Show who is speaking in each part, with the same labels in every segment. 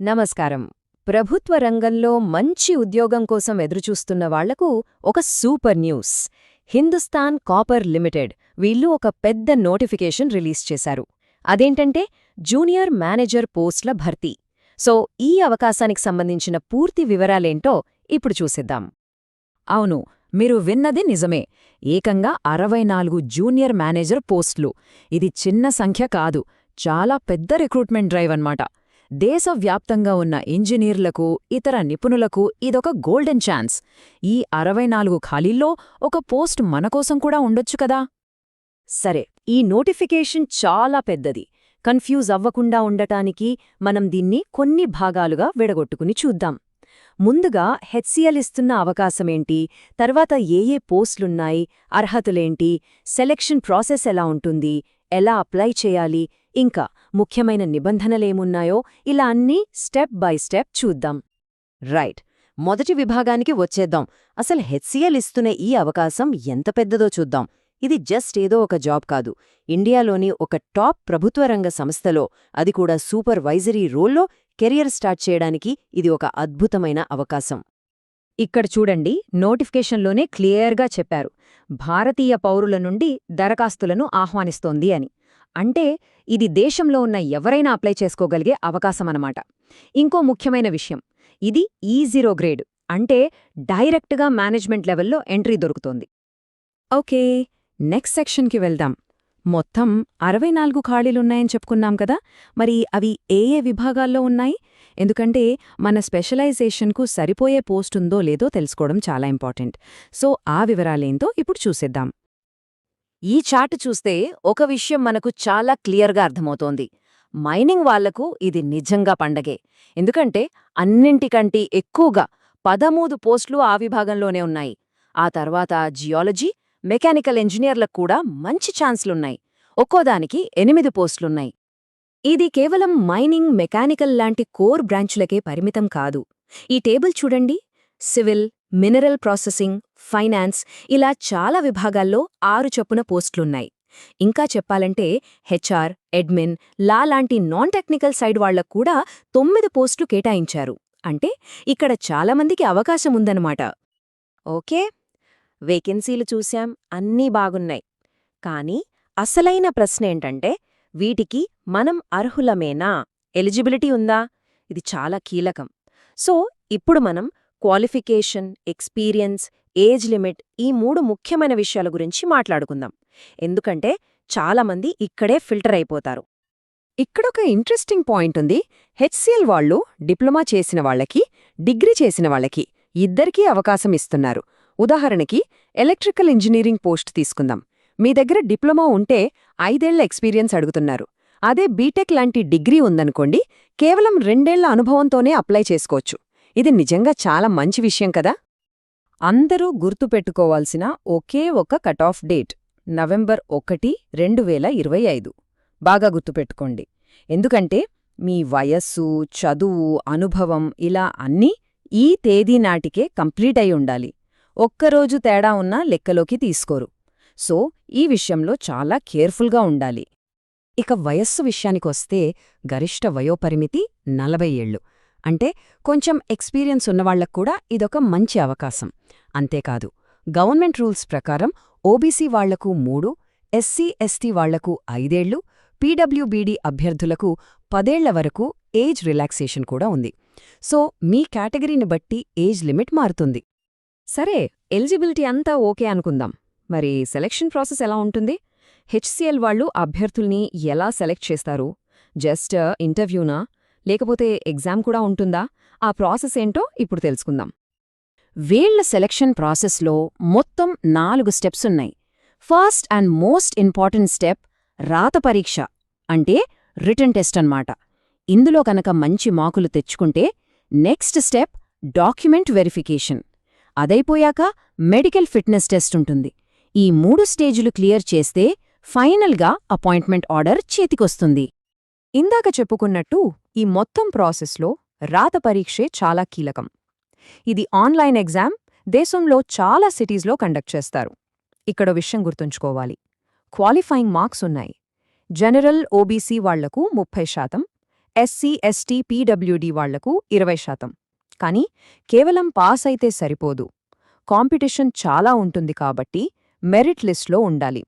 Speaker 1: నమస్కారం. ప్రభుత్వ రంగంలో మంచి ఉద్యోగం కోసం ఎదురుచూస్తున్న వాళ్ళకు ఒక super news. Hindustan copper limited వీళ్ళు ఒక పెద్ద నోటిఫికేషన్ రిలీజ్ చేశారు. అదేంటంటే జూనియర్ మేనేజర్ పోస్ట్ల భర్తీ. సో ఈ అవకాశానికి సంబంధించిన పూర్తి వివరాలేంటో ఇప్పుడు చూసిద్దాం.
Speaker 2: అవును మీరు విన్నది నిజమే. ఏకంగా అరవై నాలుగు జూనియర్ మేనేజర్ పోస్టులు. ఇది చిన్న సంఖ్య కాదు చాలా పెద్ద రిక్రూట్మెంట్ డ్రైవ్ అన్నమాట. దేశవ్యాప్తంగా ఉన్న ఇంజనీర్లకు ఇతర నిపుణులకు ఇదొక గోల్డెన్ ఛాన్స్. ఈ అరవై నాలుగు ఖాళీల్లో ఒక పోస్ట్ మనకోసం కూడా ఉండొచ్చు కదా?
Speaker 1: సరే ఈ నోటిఫికేషన్ చాలా పెద్దది. కన్ఫ్యూజ్ అవ్వకుండా ఉండటానికి మనం దీన్ని కొన్ని భాగాలుగా విడగొట్టుకుని చూద్దాం. ముందుగా హెచ్సిఎల్ ఇస్తున్న అవకాశమేంటి? తర్వాత ఏ ఏ పోస్టులున్నాయి? అర్హతలేంటి? సెలెక్షన్ ప్రాసెస్ ఎలా ఉంటుంది? ఎలా అప్లై చేయాలి? ఇంకా ముఖ్యమైన నిబంధనలేమున్నాయో ఇలా అన్నీ స్టెప్ బై స్టెప్ చూద్దాం. రైట్. మొదటి విభాగానికి వచ్చేద్దాం. అసలు హెచ్సిఎల్ ఇస్తున్న ఈ అవకాశం ఎంత పెద్దదో చూద్దాం. ఇది జస్ట్ ఏదో ఒక జాబ్ కాదు. ఇండియాలోని ఒక టాప్ ప్రభుత్వ రంగ సంస్థలో అది కూడా సూపర్వైజరీ రోల్లో కెరియర్ స్టార్ట్ చేయడానికి ఇది ఒక అద్భుతమైన అవకాశం.
Speaker 2: ఇక్కడ చూడండి నోటిఫికేషన్లోనే క్లియర్గా చెప్పారు. భారతీయ పౌరుల నుండి దరఖాస్తులను ఆహ్వానిస్తోంది అని. అంటే ఇది దేశంలో ఉన్న ఎవరైనా అప్లై చేసుకోగలిగే అవకాశమనమాట ఇంకో ముఖ్యమైన విషయం ఇది ఈ జీరో గ్రేడ్ అంటే డైరెక్ట్గా మేనేజ్మెంట్ లెవెల్లో ఎంట్రీ దొరుకుతోంది. ఓకే నెక్స్ట్ సెక్షన్కి వెళ్దాం. మొత్తం అరవై నాలుగు ఖాళీలున్నాయని చెప్పుకున్నాం కదా మరి అవి ఏ ఏ విభాగాల్లో ఉన్నాయి? ఎందుకంటే మన స్పెషలైజేషన్కు సరిపోయే పోస్టుందో లేదో తెలుసుకోవడం చాలా ఇంపార్టెంట్. సో ఆ వివరాలేంతో ఇప్పుడు చూసేద్దాం.
Speaker 1: ఈ చార్ట్ చూస్తే ఒక విషయం మనకు చాలా క్లియర్గా అర్థమవుతోంది. మైనింగ్ వాళ్ళకు ఇది నిజంగా పండగే. ఎందుకంటే అన్నింటికంటే ఎక్కువగా పదమూడు పోస్టులు ఆ విభాగంలోనే ఉన్నాయి. ఆ తర్వాత జియాలజీ మెకానికల్ ఇంజనీర్లకు కూడా మంచి ఛాన్స్లున్నాయి. ఒక్కోదానికి ఎనిమిది పోస్టులున్నాయి. ఇది కేవలం మైనింగ్ మెకానికల్ లాంటి కోర్ బ్రాంచులకే పరిమితం కాదు. ఈ టేబుల్ చూడండి. సివిల్ మినరల్ ప్రాసెసింగ్ ఫైనాన్స్ ఇలా చాలా విభాగాల్లో ఆరు చొప్పున పోస్టులున్నాయి. ఇంకా చెప్పాలంటే హెచ్ఆర్ ఎడ్మిన్ లా లాంటి నాన్ టెక్నికల్ సైడ్ వాళ్ళకు కూడా తొమ్మిది పోస్టులు కేటాయించారు. అంటే ఇక్కడ చాలామందికి అవకాశం ఉందన్నమాట. ఓకే? వేకెన్సీలు చూశాం అన్నీ బాగున్నాయి. కానీ అసలైన ప్రశ్నేంటంటే వీటికి మనం అర్హులమేనా? ఎలిజిబిలిటీ ఉందా? ఇది చాలా కీలకం. సో ఇప్పుడు మనం క్వాలిఫికేషన్ ఎక్స్పీరియన్స్ ఏజ్ లిమిట్ ఈ మూడు ముఖ్యమైన విషయాల గురించి మాట్లాడుకుందాం. ఎందుకంటే చాలామంది ఇక్కడే ఫిల్టర్ అయిపోతారు.
Speaker 2: ఇక్కడొక ఇంట్రెస్టింగ్ పాయింట్ ఉంది. హెచ్సిఎల్ వాళ్ళు డిప్లొమా చేసిన వాళ్ళకి డిగ్రీ చేసిన వాళ్ళకి ఇద్దరికీ అవకాశం ఇస్తున్నారు. ఉదాహరణకి ఎలక్ట్రికల్ ఇంజనీరింగ్ పోస్ట్ తీసుకుందాం. మీ దగ్గర డిప్లొమా ఉంటే ఐదేళ్ళ ఎక్స్పీరియన్స్ అడుగుతున్నారు. అదే బీటెక్ లాంటి డిగ్రీ ఉందనుకోండి కేవలం రెండేళ్ళ అనుభవంతోనే అప్లై చేసుకోవచ్చు. ఇది నిజంగా చాలా మంచి విషయం కదా? అందరూ గుర్తుపెట్టుకోవాల్సిన ఒకే ఒక కట్ ఆఫ్ డేట్ నవంబర్ ఒకటి రెండు వేల ఇరవై ఐదు. బాగా గుర్తుపెట్టుకోండి. ఎందుకంటే మీ వయస్సు చదువు అనుభవం ఇలా అన్నీ ఈ తేదీ నాటికే కంప్లీట్ అయి ఉండాలి. ఒక్కరోజు తేడా ఉన్నా లెక్కలోకి తీసుకోరు. సో ఈ విషయంలో చాలా కేర్ఫుల్గా ఉండాలి. ఇక వయస్సు విషయానికొస్తే గరిష్ట వయోపరిమితి నలభై ఏళ్ళు. అంటే కొంచెం ఎక్స్పీరియన్స్ ఉన్నవాళ్ళకు కూడా ఇదొక మంచి అవకాశం. అంతేకాదు గవర్నమెంట్ రూల్స్ ప్రకారం ఓబీసీ వాళ్ళకు మూడు ఎస్సీ ఎస్టీ వాళ్ళకు ఐదేళ్ళు పీడబ్ల్యూబీడీ అభ్యర్థులకు పదేళ్ళ వరకు ఏజ్ రిలాక్సేషన్ కూడా ఉంది. సో మీ కేటగిరీని బట్టి ఏజ్ లిమిట్ మారుతుంది. సరే ఎలిజిబిలిటీ అంతా ఓకే అనుకుందాం. మరి సెలెక్షన్ ప్రాసెస్ ఎలా ఉంటుంది? హెచ్సిఎల్ వాళ్ళు అభ్యర్థుల్ని ఎలా సెలెక్ట్ చేస్తారు? జస్ట్ ఇంటర్వ్యూనా? లేకపోతే ఎగ్జామ్ కూడా ఉంటుందా? ఆ ప్రాసెస్ ఏంటో ఇప్పుడు తెలుసుకుందాం. వీళ్ళ సెలక్షన్ ప్రాసెస్లో మొత్తం నాలుగు స్టెప్స్ ఉన్నాయి. First and most important step రాత పరీక్ష అంటే రిటర్న్ టెస్ట్ అన్నమాట. ఇందులో కనుక మంచి మార్కులు తెచ్చుకుంటే నెక్స్ట్ స్టెప్ డాక్యుమెంట్ వెరిఫికేషన్. అదైపోయాక మెడికల్ ఫిట్నెస్ టెస్ట్ ఉంటుంది. ఈ మూడు స్టేజులు క్లియర్ చేస్తే ఫైనల్గా అపాయింట్మెంట్ ఆర్డర్ చేతికొస్తుంది. ఇందాక చెప్పుకున్నట్టు ఈ మొత్తం ప్రాసెస్లో రాత పరీక్షే చాలా కీలకం. ఇది ఆన్లైన్ ఎగ్జామ్ దేశంలో చాలా సిటీస్లో కండక్ట్ చేస్తారు. ఇక్కడ విషయం గుర్తుంచుకోవాలి. క్వాలిఫైయింగ్ మార్క్స్ ఉన్నాయి. జనరల్ ఓబీసీ వాళ్ళకు ముప్పై శాతం ఎస్సీ ఎస్టీ పీడబ్ల్యూడీ వాళ్ళకు ఇరవై శాతం. కానీ కేవలం పాస్ అయితే సరిపోదు. కాంపిటీషన్ చాలా ఉంటుంది కాబట్టి మెరిట్ లిస్ట్లో ఉండాలి.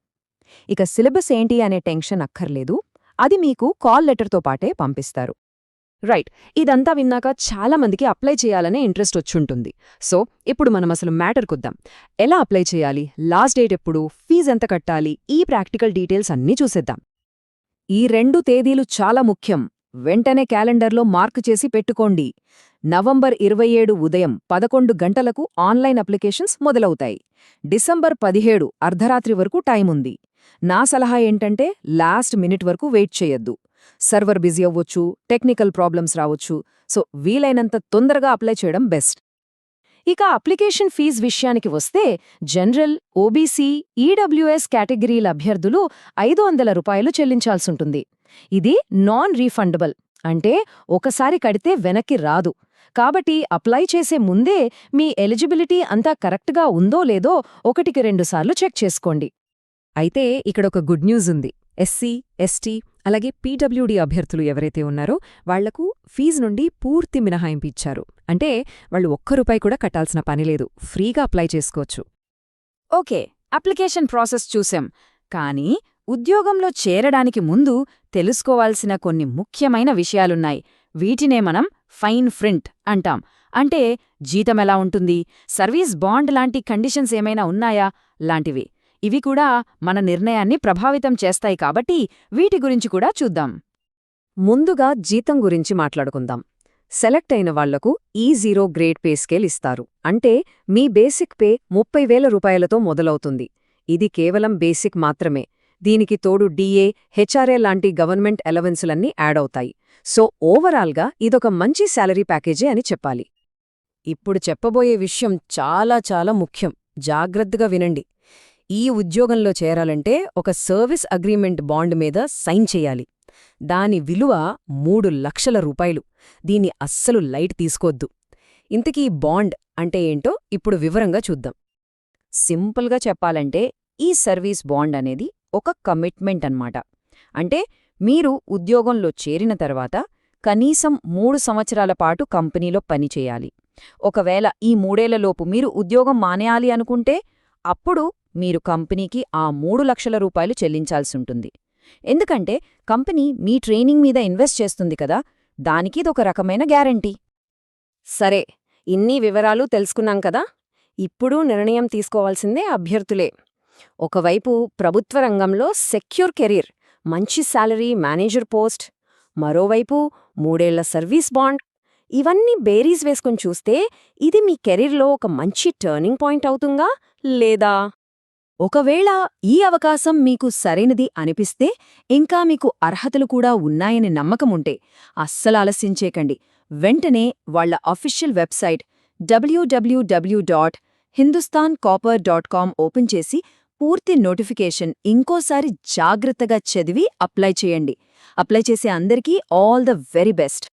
Speaker 2: ఇక సిలబస్ ఏంటి అనే టెన్షన్ అక్కర్లేదు. అది మీకు కాల్ లెటర్తో పాటే పంపిస్తారు. రైట్. ఇదంతా విన్నాక చాలా మందికి అప్లై చేయాలనే ఇంట్రెస్ట్ వచ్చుంటుంది. సో ఇప్పుడు మనం అసలు మ్యాటర్ కుద్దాం. ఎలా అప్లై చేయాలి? లాస్ట్ డేట్ ఎప్పుడు? ఫీజు ఎంత కట్టాలి? ఈ ప్రాక్టికల్ డీటెయిల్స్ అన్నీ చూసేద్దాం.
Speaker 1: ఈ రెండు తేదీలు చాలా ముఖ్యం. వెంటనే క్యాలెండర్లో మార్కు చేసి పెట్టుకోండి. నవంబర్ ఇరవై ఏడు ఉదయం పదకొండు గంటలకు ఆన్లైన్ అప్లికేషన్స్ మొదలవుతాయి. డిసెంబర్ పదిహేడు అర్ధరాత్రి వరకు టైం ఉంది నా సలహా ఏంటంటే లాస్ట్ మినిట్ వరకు వెయిట్ చేయొద్దు. సర్వర్ బిజీ అవ్వొచ్చు టెక్నికల్ ప్రాబ్లమ్స్ రావచ్చు సో వీలైనంత తొందరగా అప్లై చేయడం బెస్ట్. ఇక అప్లికేషన్ ఫీజ్ విషయానికి వస్తే జనరల్ ఓబీసీ ఈడబ్ల్యూఎస్ కేటగిరీల అభ్యర్థులు ఐదు వందల రూపాయలు చెల్లించాల్సుంటుంది ఇది నాన్ రీఫండబుల్ అంటే ఒకసారి కడితే వెనక్కి రాదు. కాబట్టి అప్లై చేసే ముందే మీ ఎలిజిబిలిటీ అంతా కరెక్ట్గా ఉందో లేదో ఒకటికి రెండుసార్లు చెక్ చేసుకోండి.
Speaker 2: అయితే ఇక్కడ ఒక గుడ్ న్యూస్ ఉంది. ఎస్సీ ఎస్టీ అలాగే పీడబ్ల్యూడీ అభ్యర్థులు ఎవరైతే ఉన్నారో వాళ్ళకు ఫీజు నుండి పూర్తి మినహాయింపు ఇచ్చారు. అంటే వాళ్ళు ఒక్క రూపాయి కూడా కట్టాల్సిన పనిలేదు ఫ్రీగా అప్లై చేసుకోవచ్చు.
Speaker 1: ఓకే అప్లికేషన్ ప్రాసెస్ చూసాం. కానీ ఉద్యోగంలో చేరడానికి ముందు తెలుసుకోవాల్సిన కొన్ని ముఖ్యమైన విషయాలున్నాయి. వీటినే మనం ఫైన్ ఫ్రింట్ అంటాం. అంటే జీతమెలా ఉంటుంది? సర్వీస్ బాండ్ లాంటి కండిషన్స్ ఏమైనా ఉన్నాయా? లాంటివి. ఇవి కూడా మన నిర్ణయాన్ని ప్రభావితం చేస్తాయి కాబట్టి వీటి గురించి కూడా చూద్దాం.
Speaker 2: ముందుగా జీతం గురించి మాట్లాడుకుందాం. సెలెక్ట్ అయిన వాళ్ళకు ఈ జీరో గ్రేడ్ పే స్కేల్ ఇస్తారు. అంటే మీ బేసిక్ పే ముప్పై వేల రూపాయలతో మొదలవుతుంది. ఇది కేవలం బేసిక్ మాత్రమే. దీనికి తోడు డీఏ హెచ్ఆర్ఏ లాంటి గవర్నమెంట్ అలవెన్సులన్నీ యాడ్ అవుతాయి. సో ఓవరాల్గా ఇదొక మంచి శాలరీ ప్యాకేజే అని చెప్పాలి.
Speaker 1: ఇప్పుడు చెప్పబోయే విషయం చాలా చాలా ముఖ్యం. జాగ్రత్తగా వినండి. ఈ ఉద్యోగంలో చేరాలంటే ఒక సర్వీస్ అగ్రిమెంట్ బాండ్ మీద సైన్ చేయాలి. దాని విలువ మూడు లక్షల రూపాయలు. దీన్ని అస్సలు లైట్ తీసుకోద్దు. ఇంతకీ బాండ్ అంటే ఏంటో ఇప్పుడు వివరంగా చూద్దాం. సింపుల్గా చెప్పాలంటే ఈ సర్వీస్ బాండ్ అనేది ఒక కమిట్మెంట్ అన్నమాట. అంటే మీరు ఉద్యోగంలో చేరిన తర్వాత కనీసం మూడు సంవత్సరాల పాటు కంపెనీలో పనిచేయాలి ఒకవేళ ఈ మూడేళ్ళలోపు మీరు ఉద్యోగం మానేయాలి అనుకుంటే అప్పుడు మీరు కంపెనీకి ఆ మూడు లక్షల రూపాయలు చెల్లించాల్సుంటుంది. ఎందుకంటే కంపెనీ మీ ట్రైనింగ్ మీద ఇన్వెస్ట్ చేస్తుంది కదా దానికి ఇదొక రకమైన గ్యారంటీ. సరే ఇన్ని వివరాలు తెలుసుకున్నాం కదా ఇప్పుడు నిర్ణయం తీసుకోవాల్సిందే అభ్యర్థులే. ఒకవైపు ప్రభుత్వ రంగంలో సెక్యూర్ కెరీర్ మంచి శాలరీ మేనేజర్ పోస్ట్ మరోవైపు మూడేళ్ళ సర్వీస్ బాండ్. ఇవన్నీ బేరీస్ వేసుకుని చూస్తే ఇది మీ కెరీర్లో ఒక మంచి టర్నింగ్ పాయింట్ అవుతుందా లేదా? ఒకవేళ ఈ అవకాశం మీకు సరైనది అనిపిస్తే ఇంకా మీకు అర్హతలు కూడా ఉన్నాయని నమ్మకముంటే అస్సలు ఆలస్యించేకండి వెంటనే వాళ్ళ అఫీషియల్ వెబ్సైట్ డబ్ల్యూడబ్ల్యూడబ్ల్యూ dot Hindustan copper dot com open చేసి పూర్తి నోటిఫికేషన్ ఇంకోసారి జాగ్రత్తగా చదివి అప్లై చేయండి. అప్లై చేసే అందరికీ ఆల్ ద వెరీ బెస్ట్.